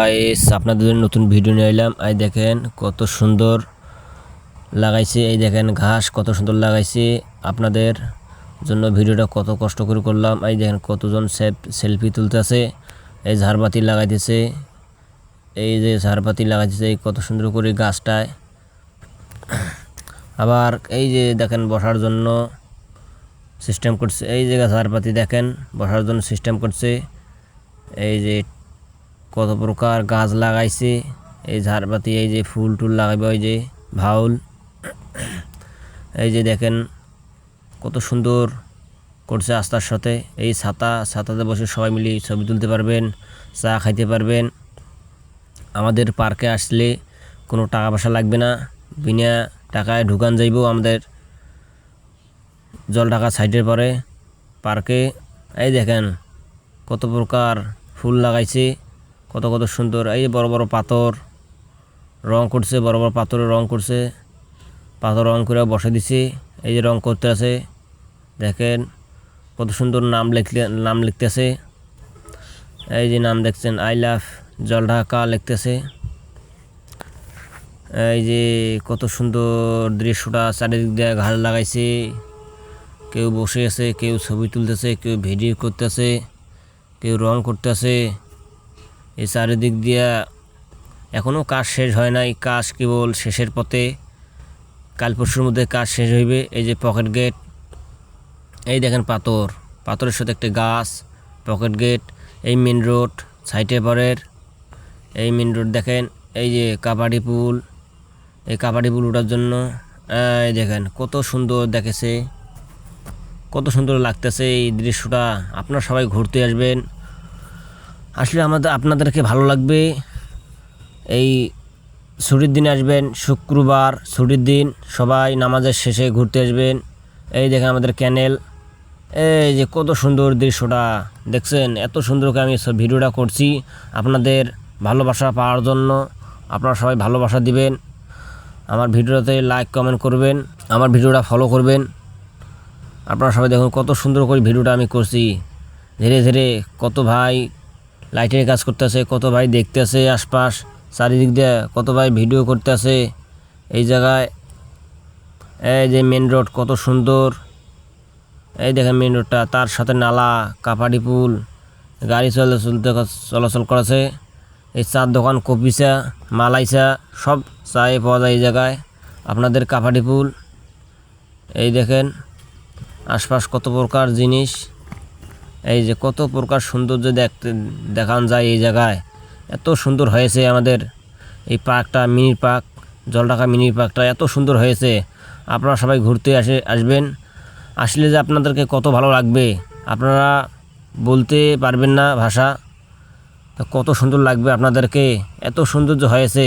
Guys আপনাদের জন্য নতুন ভিডিও নিয়ে এলাম। এই দেখেন কত সুন্দর লাগাইছে, এই দেখেন ঘাস কত সুন্দর লাগাইছে। আপনাদের জন্য ভিডিওটা কত কষ্ট করে করলাম। এই দেখেন কতজন সেলফি তুলতেছে, এই ঝাড়বাতি লাগাইতেছে, এই যে ঝাড়বাতি লাগাইতেছে, এই কত সুন্দর করে গাছটায়। আবার এই যে দেখেন বসার জন্য সিস্টেম করছে, এই যে ঝাড়বাতি দেখেন, বসার জন্য সিস্টেম করছে, এই যে কত প্রকার গাছ লাগাইছে, এই ঝাড়বাতি এই যে ফুল টুল লাগাইবে, ওই যে ভাউল এই যে দেখেন কত সুন্দর করছে আস্তার সাথে। এই ছাতা, ছাতাতে বসে সবাই মিলে ছবি তুলতে পারবেন, চা খাইতে পারবেন। আমাদের পার্কে আসলে কোনো টাকা পয়সা লাগবে না। বিনা টাকায় ঢুকান যাইব আমাদের জল ঢাকা সাইডের পরে, পার্কে। এই দেখেন কত প্রকার ফুল লাগাইছে। কত কত সুন্দর, এই বড় বড় পাথর, রং করছে, বড় বড় পাথরে রং করছে, পাথর রং করে বসে দিছে, এই যে রং করতে আছে, দেখেন কত সুন্দর নাম লিখলে, নাম লিখতেছে, এই যে নাম দেখছেন, আই লাভ জল ঢাকা লিখতেছে, এই যে কত সুন্দর দৃশ্যটা চারিদিক দিয়ে ঘাস লাগাইছে, কেউ বসে আছে, কেউ ছবি তুলতেছে, কেউ ভিডিও করতেছে, কেউ রং করতেছে এই চারিদিক দিয়া এখনও কাজ শেষ হয় নাই, কাজ কেবল শেষের পথে। কাল পরশুর মধ্যে কাজ শেষ হইবে, এই যে পকেট গেট, এই দেখেন পাথর। পাথরের সাথে একটা গাছ, পকেট গেট, এই মেন রোড, সাইটে পরের। এই মেন রোড দেখেন, এই যে কাবাডি পুল, এই কাবাডি পুল ওঠার জন্য, এই দেখেন কত সুন্দর দেখেছে। কত সুন্দর লাগতেছে এই দৃশ্যটা। আপনারা সবাই ঘুরতে আসবেন। আসলে আমাদের, আপনাদেরকে ভালো লাগবে। এই ছুটির দিন আসবেন, শুক্রবার ছুটির দিন, সবাই নামাজের শেষে ঘুরতে আসবেন। এই দেখেন আমাদের ক্যানেল। এই যে কত সুন্দর দৃশ্যটা, দেখছেন? এত সুন্দর করে আমি সব ভিডিওটা করছি আপনাদের ভালোবাসা পাওয়ার জন্য। আপনারা সবাই ভালোবাসা দিবেন। আমার ভিডিওতে লাইক কমেন্ট করবেন। আমার ভিডিওটা ফলো করবেন। আপনারা সবাই দেখুন কত সুন্দর করে ভিডিওটা আমি করছি। ধীরে ধীরে কত ভাই লাইটের কাজ করতেছে, কত ভাই দেখতেছে আশপাশ, চারিদিক দিয়ে কত ভাই ভিডিও করতেছে। এই জায়গায়, এই যে মেন রোড কত সুন্দর। এই দেখেন মেন রোডটা তার সাথে নালা, কাপাড়ি পুল, গাড়ি চলাচল চলাচল করেছে। এই চার দোকান, কপিসা, মালাইসা, সব চায়ে পাওয়া যায় এই জায়গায়। আপনাদের কাপাড়ি পুল, এই দেখেন, আশপাশ কত প্রকার জিনিস। এই যে কত প্রকার সৌন্দর্য দেখতে, দেখান যায় এই জায়গায়। এত সুন্দর হয়েছে আমাদের এই পার্কটা, মিনি পার্ক, জলঢাকা মিনি পার্কটা এত সুন্দর হয়েছে। আপনারা সবাই ঘুরতে আসে, আসবেন। আসলে যে আপনাদেরকে কত ভালো লাগবে, আপনারা বলতে পারবেন না ভাষা। কত সুন্দর লাগবে আপনাদেরকে, এত সৌন্দর্য হয়েছে।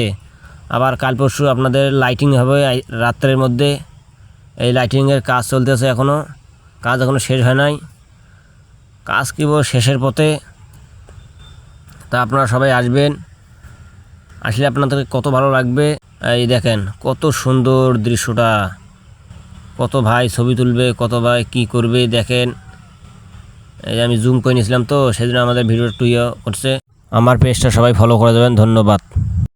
আবার কাল পরশু আপনাদের লাইটিং হবে রাত্রের মধ্যে। এই লাইটিংয়ের কাজ চলতেছে এখনও কাজ এখনও শেষ হয় নাই। কাজ কেবল শেষের পথে। তা আপনারা সবাই আসবেন। আসলে আপনাদেরকে কত ভালো লাগবে। এই দেখেন, কত সুন্দর দৃশ্যটা। কত ভাই ছবি তুলবে, কত ভাই কি করবে, দেখেন। এই আমি জুম করে নিয়েছিলাম তো সেদিন আমাদের ভিডিও টুইও করছে। আমার পেজটা সবাই ফলো করে দেবেন, ধন্যবাদ।